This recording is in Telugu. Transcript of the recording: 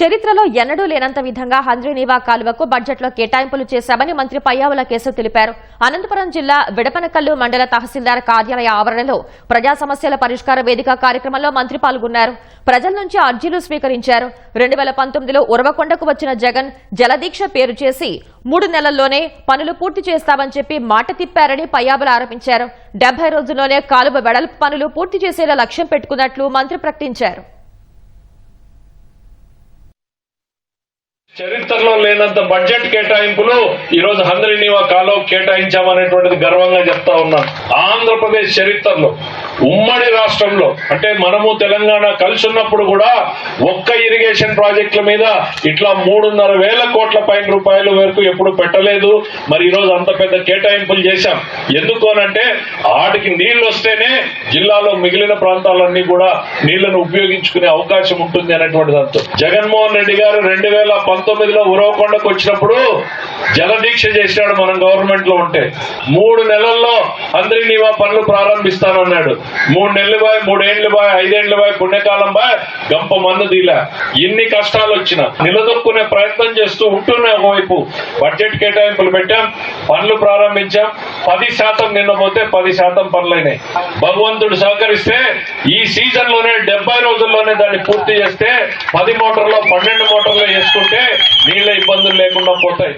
చరిత్రలో ఎన్నడూ లేనంత విధంగా హంద్రీనీవా కాలువకు బడ్జెట్లో కేటాయింపులు చేశామని మంత్రి పయ్యావుల కేశవ్ తెలిపారు. అనంతపురం జిల్లా విడపనకల్లు మండల తహసీల్దార్ కార్యాలయ ఆవరణలో ప్రజా సమస్యల పరిష్కార వేదిక కార్యక్రమంలో మంత్రి పాల్గొన్నారు. ప్రజల నుంచి అర్జీలు స్వీకరించారు. రెండు వేల పంతొమ్మిదిలో ఉరవకొండకు వచ్చిన జగన్ జలదీక్ష పేరు చేసి మూడు నెలల్లోనే పనులు పూర్తి చేస్తామని చెప్పి మాట తిప్పారని పయ్యాబులు ఆరోపించారు. డెబ్బై రోజుల్లోనే కాలువ వెడల్పు పనులు పూర్తి చేసేలా లక్ష్యం పెట్టుకున్నట్లు మంత్రి ప్రకటించారు. చరిత్రలో లేనంత బడ్జెట్ కేటాయింపులు ఈ రోజు హంద్రీనీవా కాలో కేటాయించామనేటువంటిది గర్వంగా చెప్తా ఉన్నాను. ఆంధ్రప్రదేశ్ చరిత్రలో ఉమ్మడి రాష్ట్రంలో అంటే మనము తెలంగాణ కలిసి ఉన్నప్పుడు కూడా ఒక్క ఇరిగేషన్ ప్రాజెక్టుల మీద ఇట్లా మూడున్నర వేల కోట్ల పైన రూపాయల వరకు ఎప్పుడు పెట్టలేదు. మరి ఈరోజు అంత పెద్ద కేటాయింపులు చేశాం. ఎందుకు అనంటే ఆటికి నీళ్ళు వస్తేనే జిల్లాలో మిగిలిన ప్రాంతాలన్నీ కూడా నీళ్ళను ఉపయోగించుకునే అవకాశం ఉంటుంది అనేటువంటి దాంతో జగన్మోహన్ రెడ్డి గారు రెండు వేల పంతొమ్మిదిలో ఉరవకొండకు వచ్చినప్పుడు జలదీక్ష చేశాడు మనం గవర్నమెంట్లో ఉంటే. మూడు నెలల్లో అందరి నీవా పనులు ప్రారంభిస్తానన్నాడు. మూడు నెలలు బాయ్ మూడేళ్ళు బాయ్ ఐదేళ్ళు బాయ్ పుణ్యకాలం బాయ్ గంప మందు దీలా ఎన్ని కష్టాలు వచ్చినా నిలదొక్కునే ప్రయత్నం చేస్తూ ఉంటున్నాయి ఒకవైపు. బడ్జెట్ కేటాయింపులు పెట్టాం పనులు ప్రారంభించాం. పది శాతం నిన్న పోతే పది శాతం పనులైనాయి. భగవంతుడు సహకరిస్తే ఈ సీజన్లోనే డెబ్బై రోజుల్లోనే దాన్ని పూర్తి చేస్తే పది మోటార్లో పన్నెండు మోటార్లో వేసుకుంటే నీళ్ళ ఇబ్బందులు లేకుండా పోతాయి.